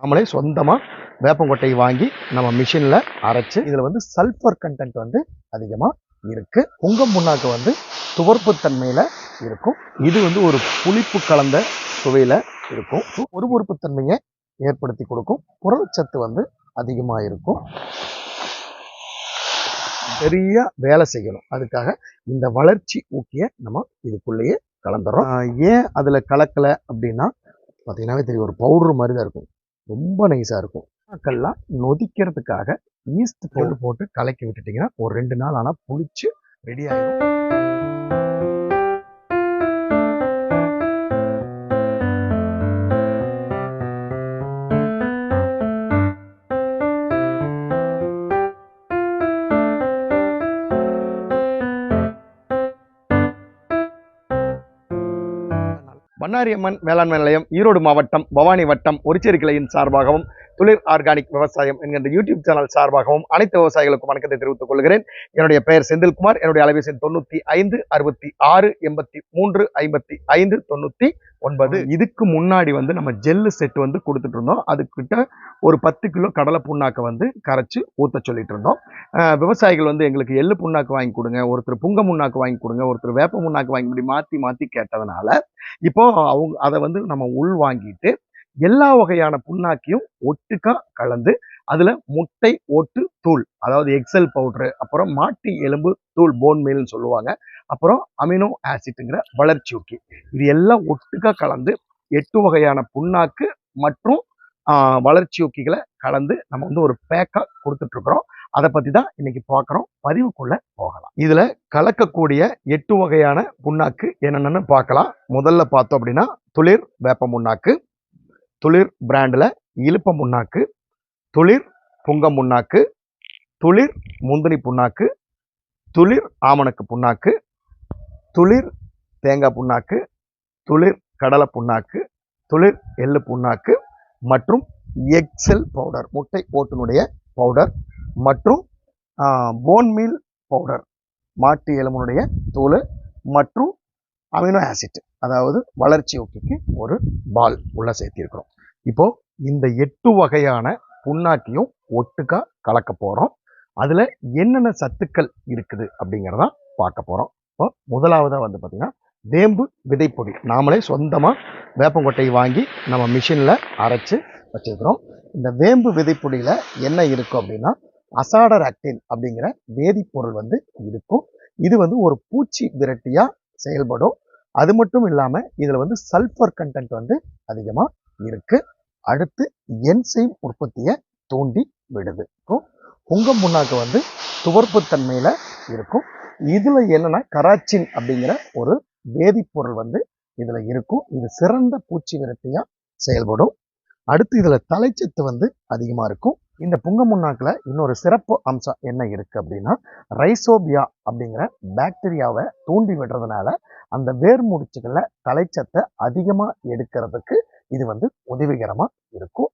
நாமளே சொந்தமாக வேப்பங்கொட்டையை வாங்கி நம்ம மிஷினில் அரைச்சி இதில் வந்து சல்ஃபர் கண்டென்ட் வந்து அதிகமாக இருக்குது புங்கம் புண்ணாக்கு வந்து துவர்ப்பு தன்மையில் இருக்கும். இது வந்து ஒரு புளிப்பு கலந்த சுவையில் இருக்கும். ஒருபொறுப்பு தன்மையை ஏற்படுத்தி கொடுக்கும். புரதச்சத்து வந்து அதிகமாக இருக்கும். பெரிய வேலை செய்யணும். அதுக்காக இந்த வளர்ச்சி ஊக்கிய நம்ம இதுக்குள்ளேயே கலந்துறோம். ஏன் அதில் கலக்கலை அப்படின்னா பார்த்தீங்கன்னாவே தெரியும் ஒரு பவுடர் மாதிரி தான் இருக்கும். ரொம்ப நைஸாக இருக்கும். மக்கள்லாம் நொதிக்கிறதுக்காக ஈஸ்ட் போட்டு போட்டு கலக்கி விட்டுட்டிங்கன்னா ஒரு ரெண்டு நாள் ஆனால் புளிச்சு ரெடி ஆகிடும் பண்ணாரியம்மன் வேளாண்மை நிலையம் ஈரோடு மாவட்டம் பவானி வட்டம் ஒரிச்சேரி கிளையின் சார்பாகவும் துளிர் ஆர்கானிக் விவசாயம் என்கின்ற யூடியூப் சேனல் சார்பாகவும் அனைத்து விவசாயிகளுக்கும் வணக்கத்தை தெரிவித்துக் கொள்கிறேன். என்னுடைய பெயர் செந்தில்குமார். என்னுடைய அலைபேசி தொண்ணூத்தி ஐந்து அறுபத்தி ஆறு எண்பத்தி மூன்று ஐம்பத்தி ஐந்து தொண்ணூத்தி ஒன்பது. இதுக்கு முன்னாடி வந்து நம்ம ஜெல்லு செட் வந்து கொடுத்துட்டு இருந்தோம். அதுக்கிட்ட ஒரு பத்து கிலோ கடலை புண்ணாக்கை வந்து கரைச்சு ஊத்த சொல்லிட்டு இருந்தோம். விவசாயிகள் வந்து எங்களுக்கு எள்ளு புண்ணாக்கு வாங்கி கொடுங்க ஒருத்தர் புங்க முன்னாக்கு வாங்கி கொடுங்க ஒருத்தர் வேப்ப முன்னாக்கு வாங்கி இப்படி மாத்தி மாத்தி கேட்டதுனால இப்போ அவங்க அதை வந்து நம்ம உள் வாங்கிட்டு எல்லா வகையான புண்ணாக்கையும் ஒட்டுக்கா கலந்து அதுல முட்டை ஓட்டு தூள் அதாவது எக்ஸல் பவுடர் அப்புறம் மாட்டு எலும்பு தூள் போன் மீல்னு சொல்லுவாங்க. அப்புறம் அமினோ ஆசிட்ங்கிற வளர்ச்சி ஊக்கி. இது எல்லாம் ஒட்டுக்கா கலந்து எட்டு வகையான புண்ணாக்கு மற்றும் வளர்ச்சி ஊக்கிகளை கலந்து நம்ம வந்து ஒரு பேக்கா கொடுத்துட்டு இருக்கிறோம் அதை பத்தி தான் இன்னைக்கு பார்க்குறோம். பதிவுக்குள்ள போகலாம். இதுல கலக்கக்கூடிய எட்டு வகையான புண்ணாக்கு என்னென்னு பார்க்கலாம். முதல்ல பார்த்தோம் அப்படின்னா துளிர் வேப்ப புண்ணாக்கு துளிர் பிராண்டில் இழுப்ப புண்ணாக்கு துளிர் புங்க புண்ணாக்கு துளிர் முந்திரி புண்ணாக்கு துளிர் ஆமணக்கு புண்ணாக்கு துளிர் தேங்காய் புண்ணாக்கு துளிர் கடலை புண்ணாக்கு துளிர் எள்ளு புண்ணாக்கு மற்றும் எக்ஸல் பவுடர் முட்டை ஓட்டினுடைய பவுடர் மற்றும் போன் மீல் பவுடர் மாட்டு எலும்புனுடைய தூள் மற்றும் அமினோ ஆசிட் அதாவது வளர்ச்சி ஊக்கிக்கு ஒரு பால் உள்ள சேர்த்திருக்கிறோம். இப்போ இந்த எட்டு வகையான புண்ணாக்கையும் ஒட்டுக்கா கலக்க போறோம். அதுல என்னென்ன சத்துக்கள் இருக்குது அப்படிங்கிறதான் பார்க்க போறோம். இப்போ முதலாவதா வந்து பார்த்தீங்கன்னா வேம்பு விதைப்பொடி. நாமளே சொந்தமா வேப்பங்கொட்டையை வாங்கி நம்ம மிஷினில் அரைச்சு வச்சிருக்கிறோம். இந்த வேம்பு விதைப்பொடியில என்ன இருக்கும் அப்படின்னா அசாடர் ஆக்டின் அப்படிங்கிற வேதிப்பொருள் வந்து இருக்கும். இது வந்து ஒரு பூச்சி விரட்டியா செயல்படும். அது மட்டும் இல்லாமல் இதில் வந்து சல்ஃபர் கண்டென்ட் வந்து அதிகமாக இருக்குது அடுத்து என்சைம் உற்பத்தியை தூண்டி விடுது. இப்போ புங்கம் புண்ணாக்கு வந்து துவர்ப்புத்தன்மையில இருக்கும். இதுல என்னன்னா கராச்சின் அப்படிங்கிற ஒரு வேதிப்பொருள் வந்து இதுல இருக்கும். இது சிறந்த பூச்சி விரட்டியா செயல்படும். அடுத்து இதுல தலைச்சத்து வந்து அதிகமா இருக்கும். இந்த புங்க முன்னாக்கில் இன்னொரு சிறப்பு அம்சம் என்ன இருக்குது அப்படின்னா ரைசோபியா அப்படிங்கிற பாக்டீரியாவை தூண்டி விடுறதுனால அந்த வேர் முடிச்சுகளில் தலைச்சத்தை அதிகமாக எடுக்கிறதுக்கு இது வந்து உதவிகரமாக இருக்கும்.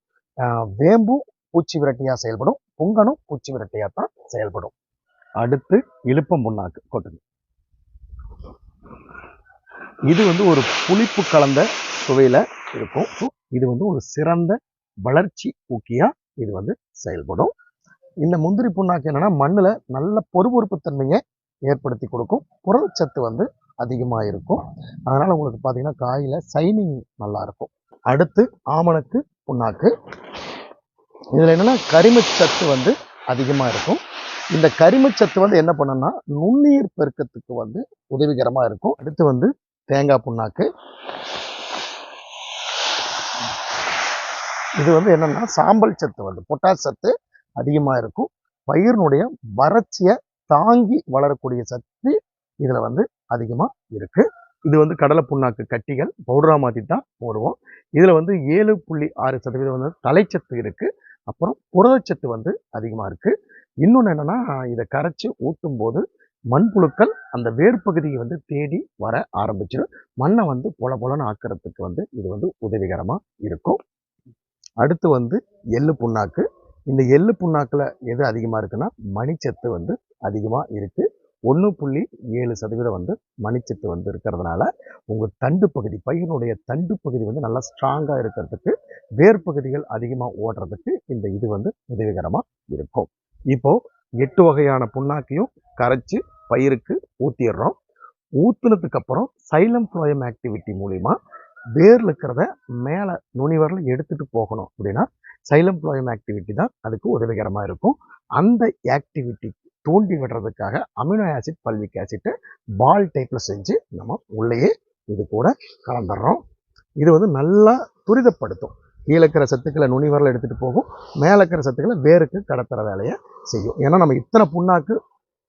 வேம்பும் பூச்சி விரட்டியாக செயல்படும். புங்கனும் பூச்சி விரட்டியாக தான் செயல்படும். அடுத்து இழுப்பம் புண்ணாக்கு கொட்டுங்க இது வந்து ஒரு புளிப்பு கலந்த சுவையில் இருக்கும். இது வந்து ஒரு சிறந்த வளர்ச்சி ஊக்கியாக இது வந்து செயல்படும். இந்த முந்திரி புண்ணாக்கு என்னென்னா மண்ணில் நல்ல பொறுபொறுப்பு தன்மையை ஏற்படுத்தி கொடுக்கும். புரதச்சத்து வந்து அதிகமாக இருக்கும். அதனால் உங்களுக்கு பார்த்தீங்கன்னா காயில் சைனிங் நல்லா இருக்கும். அடுத்து ஆமணக்கு புண்ணாக்கு. இதுல என்னன்னா கரிமச்சத்து வந்து அதிகமா இருக்கும். இந்த கரிமச்சத்து வந்து என்ன பண்ணுன்னா நுண்ணுயிர் பெருக்கத்துக்கு வந்து உதவிகரமா இருக்கும். அடுத்து வந்து தேங்காய் புண்ணாக்கு. இது வந்து என்னென்னா சாம்பல் சத்து வந்து பொட்டாஸ் சத்து அதிகமாக இருக்கும். பயிரினுடைய வறட்சியை தாங்கி வளரக்கூடிய சத்து இதில் வந்து அதிகமாக இருக்கு. இது வந்து கடலை புண்ணாக்கு கட்டிகள் பவுடராக மாற்றி தான் போடுவோம். இதில் வந்து ஏழு புள்ளி ஆறு சதவீதம் வந்து தலைச்சத்து இருக்குது அப்புறம் புரதச்சத்து வந்து அதிகமாக இருக்குது இன்னொன்று என்னன்னா இதை கரைச்சி ஊட்டும் போது மண்புழுக்கள் அந்த வேர் பகுதியை வந்து தேடி வர ஆரம்பிச்சிடும். மண்ணை வந்து பொல பொலன்னு ஆக்கிறதுக்கு வந்து இது வந்து உதவிகரமாக இருக்கும். அடுத்து வந்து எள்ளு புண்ணாக்கு. இந்த எள்ளு புண்ணாக்கில் எது அதிகமாக இருக்குன்னா மணிச்சத்து வந்து அதிகமாக இருக்குது ஒன்று புள்ளி ஏழு சதவீதம் வந்து மணிச்சத்து வந்து இருக்கிறதுனால உங்கள் தண்டு பகுதி பயிரினுடைய தண்டு பகுதி வந்து நல்லா ஸ்ட்ராங்காக இருக்கிறதுக்கு வேர் பகுதிகள் அதிகமாக ஓடுறதுக்கு இந்த இது வந்து உதவிகரமாக இருக்கும். இப்போது எட்டு வகையான புண்ணாக்கையும் கரைச்சி பயிருக்கு ஊற்றிடுறோம் ஊற்றுனதுக்கு அப்புறம் சைலம் ஃப்ளோயம் ஆக்டிவிட்டி மூலிமா வேரில் இருக்கிறத மேலே நுனிவரில் எடுத்துகிட்டு போகணும் அப்படின்னா சைலம் ஃப்ளோயம் ஆக்டிவிட்டி தான் அதுக்கு உதவிகரமாக இருக்கும். அந்த ஆக்டிவிட்டி தூண்டி விடுறதுக்காக அமினோ ஆசிட் பல்விக் ஆசிட்டை பால் டைப்பில் செஞ்சு நம்ம உள்ளேயே இது கூட கலந்துடுறோம். இது வந்து நல்லா துரிதப்படுத்தும். கீழே இருக்கிற சத்துக்களை நுனிவரில் எடுத்துகிட்டு போகும். மேலே இருக்கிற சத்துக்களை வேருக்கு கடத்துகிற வேலையை செய்யும். ஏன்னா நம்ம இத்தனை புண்ணாக்கு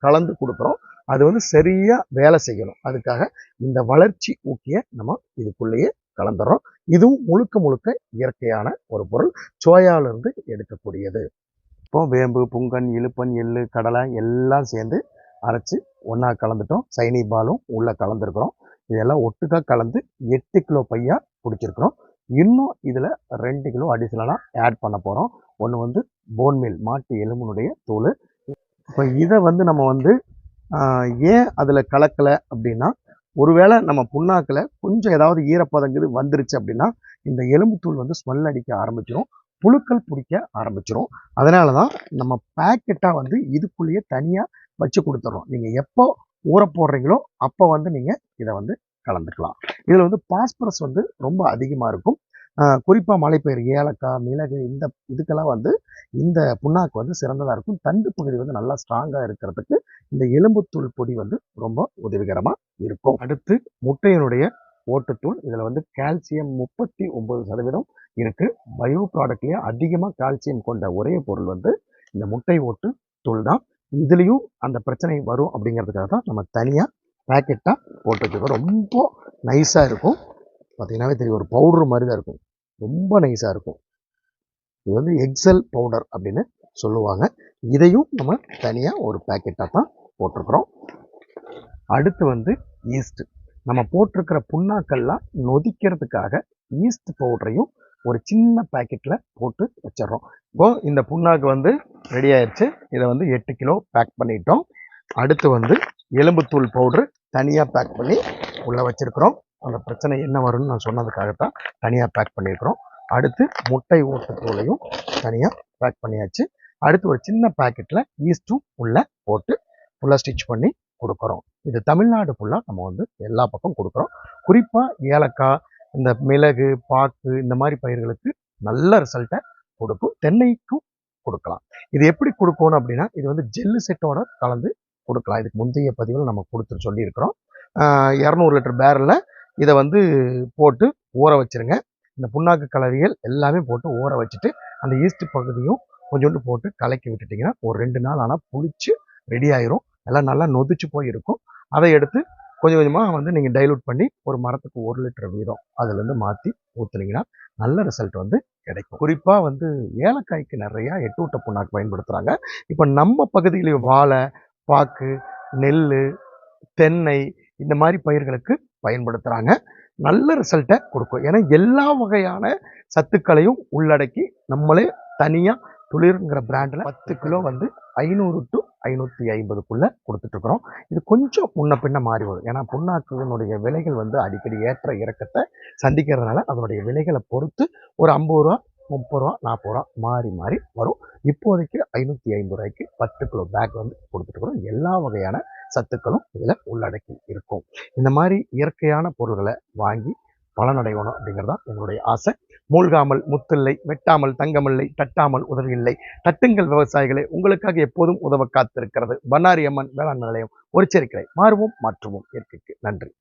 கலந்து கொடுக்குறோம். அது வந்து சரியாக வேலை செய்யணும். அதுக்காக இந்த வளர்ச்சி ஊக்கிய நம்ம இதுக்குள்ளேயே கலந்துடுறோம். இதுவும் முழுக்க முழுக்க இயற்கையான ஒரு பொருள். சோயாவிலிருந்து எடுக்கக்கூடியது. இப்போ வேம்பு புங்கன் இழுப்பன் எள்ளு கடலை எல்லாம் சேர்ந்து அரைச்சி ஒன்றா கலந்துட்டோம். சைனி பாலும் உள்ளே கலந்துருக்குறோம். இதெல்லாம் ஒட்டுக்கா கலந்து எட்டு கிலோ பையாக பிடிச்சிருக்கிறோம் இன்னும் இதில் ரெண்டு கிலோ அடிஷ்னலாக ஆட் பண்ண போகிறோம் ஒன்று வந்து போன்மீல் மாட்டு எலும்பினுடைய தூள் இப்போ இதை வந்து நம்ம வந்து ஏன் அதில் கலக்கலை அப்படின்னா ஒருவேளை நம்ம புண்ணாக்கில் கொஞ்சம் ஏதாவது ஈரப்பதங்குது வந்துருச்சு அப்படின்னா இந்த எலும்புத்தூள் வந்து ஸ்மெல் அடிக்க ஆரம்பிச்சிடும் புழுக்கள் பிடிக்க ஆரம்பிச்சிடும் அதனால தான் நம்ம பேக்கெட்டாக வந்து இதுக்குள்ளேயே தனியாக வச்சு கொடுத்துட்றோம் நீங்கள் எப்போ ஊற போடுறீங்களோ அப்போ வந்து நீங்கள் இதை வந்து கலந்துக்கலாம். இதில் வந்து பாஸ்பரஸ் வந்து ரொம்ப அதிகமாக இருக்கும். குறிப்பாக மலைப்பயிர் ஏலக்காய் மிளகு இந்த இதுக்கெல்லாம் வந்து இந்த புண்ணாக்கு வந்து சிறந்ததாக இருக்கும். தண்டு பகுதி வந்து நல்லா ஸ்ட்ராங்காக இருக்கிறதுக்கு இந்த எலும்புத்தூள் பொடி வந்து ரொம்ப உதவிகரமாக இருக்கும். அடுத்து முட்டையினுடைய ஓட்டுத்தூள். இதில் வந்து கால்சியம் முப்பத்தி ஒம்பது சதவீதம் இருக்குது பயோ ப்ராடக்ட்லேயே அதிகமாக கால்சியம் கொண்ட ஒரே பொருள் வந்து இந்த முட்டை ஓட்டு தூள் தான். இதுலேயும் அந்த பிரச்சனை வரும் அப்படிங்கிறதுக்காக தான் நம்ம தனியாக பேக்கெட்டாக போட்டு வச்சுருக்கோம். ரொம்ப நைஸாக இருக்கும். பார்த்தீங்கன்னாவே தெரியும் ஒரு பவுடர் மாதிரி தான் இருக்கும். ரொம்ப நைஸாக இருக்கும். இது வந்து எக்ஸல் பவுடர் அப்படின்னு சொல்லுவாங்க. இதையும் நம்ம தனியாக ஒரு பேக்கெட்டாக தான் போட்டிருக்கிறோம். அடுத்து வந்து ஈஸ்ட் நம்ம போட்டிருக்கிற புண்ணாக்கள்லாம் நொதிக்கிறதுக்காக ஈஸ்ட் பவுடரையும் ஒரு சின்ன பேக்கெட்டில் போட்டு வச்சிடுறோம். இப்போ இந்த புண்ணாக்கு வந்து ரெடி ஆயிடுச்சு இதை வந்து எட்டு கிலோ பேக் பண்ணிட்டோம். அடுத்து வந்து எலும்புத்தூள் பவுட்ரு தனியாக பேக் பண்ணி உள்ளே வச்சுருக்கிறோம். அந்த பிரச்சனை என்ன வரும்னு நான் சொன்னதுக்காகத்தான் தனியாக பேக் பண்ணியிருக்கிறோம் அடுத்து முட்டை ஓட்டுத்தூளையும் தனியாக பேக் பண்ணியாச்சு. அடுத்து ஒரு சின்ன பேக்கெட்டில் ஈஸ்ட்டும் உள்ளே போட்டு ஃபுல்லாக ஸ்டிச் பண்ணி கொடுக்குறோம். இது தமிழ்நாடு ஃபுல்லாக நம்ம வந்து எல்லா பக்கம் கொடுக்குறோம். குறிப்பாக ஏலக்காய் இந்த மிளகு பாக்கு இந்த மாதிரி பயிர்களுக்கு நல்ல ரிசல்ட்டை கொடுக்கும். தென்னைக்கும் கொடுக்கலாம். இது எப்படி கொடுக்கணும் அப்படின்னா இது வந்து ஜெல்லு செட்டோட கலந்து கொடுக்கலாம். இதுக்கு முந்தைய பதிவில் நம்ம கொடுத்து சொல்லியிருக்கிறோம். இரநூறு லிட்டர் பேரலில் இதை வந்து போட்டு ஊற வச்சிருங்க. இந்த புண்ணாக்கு கலவைகள் எல்லாமே போட்டு ஊற வச்சுட்டு அந்த ஈஸ்ட் பகுதியும் கொஞ்சோண்டு போட்டு கலக்கி விட்டுட்டிங்கன்னா ஒரு ரெண்டு நாள் ஆனால் புளிச்சு ரெடி ஆயிரும். எல்லாம் நல்லா நொதிச்சு போய் இருக்கும் அதை எடுத்து கொஞ்சம் கொஞ்சமாக வந்து நீங்கள் டைலூட் பண்ணி ஒரு மரத்துக்கு ஒரு லிட்டர் வீதம் அதுலேருந்து மாற்றி ஊற்றுனீங்கன்னா நல்ல ரிசல்ட் வந்து கிடைக்கும். குறிப்பாக வந்து ஏலக்காய்க்கு நிறையா எட்டூட்ட புண்ணாக்கு பயன்படுத்துகிறாங்க இப்போ நம்ம பகுதியிலேயே வாழை பாக்கு நெல் தென்னை இந்த மாதிரி பயிர்களுக்கு பயன்படுத்துகிறாங்க நல்ல ரிசல்ட்டை கொடுக்கும். ஏன்னா எல்லா வகையான சத்துக்களையும் உள்ளடக்கி நம்மளே தனியாக துளிர்ங்கிற பிராண்டில் பத்து கிலோ வந்து ஐநூறு டு ஐநூற்றி ஐம்பதுக்குள்ளே கொடுத்துட்ருக்குறோம் இது கொஞ்சம் முன்ன பின்ன மாறி வரும். ஏன்னா புண்ணாக்குனுடைய விலைகள் வந்து அடிக்கடி ஏற்ற இறக்கத்தை சந்திக்கிறதுனால அதனுடைய விலைகளை பொறுத்து ஒரு ஐம்பது ரூபா முப்பது ரூபா நாற்பது ரூபா மாறி மாறி வரும். இப்போதைக்கு ஐநூற்றி ஐம்பது ரூபாய்க்கு பத்து கிலோ பேக் வந்து கொடுத்துட்ருக்குறோம் எல்லா வகையான சத்துக்களும் இதில் உள்ளடக்கி இருக்கும். இந்த மாதிரி இயற்கையான பொருள்களை வாங்கி பலனடையணும் அப்படிங்கிறது தான் எங்களுடைய ஆசை. மூழ்காமல் முத்தில்லை வெட்டாமல் தங்கமில்லை தட்டாமல் உதவியில்லை. தட்டுங்கள் விவசாயிகளை உங்களுக்காக எப்போதும் உதவ காத்திருக்கிறது. பண்ணாரி அம்மன் வேளாண் நிலையம் ஒரு செரிக்கலை மாறுவோம் மாற்றுவோம். இயற்கைக்கு நன்றி.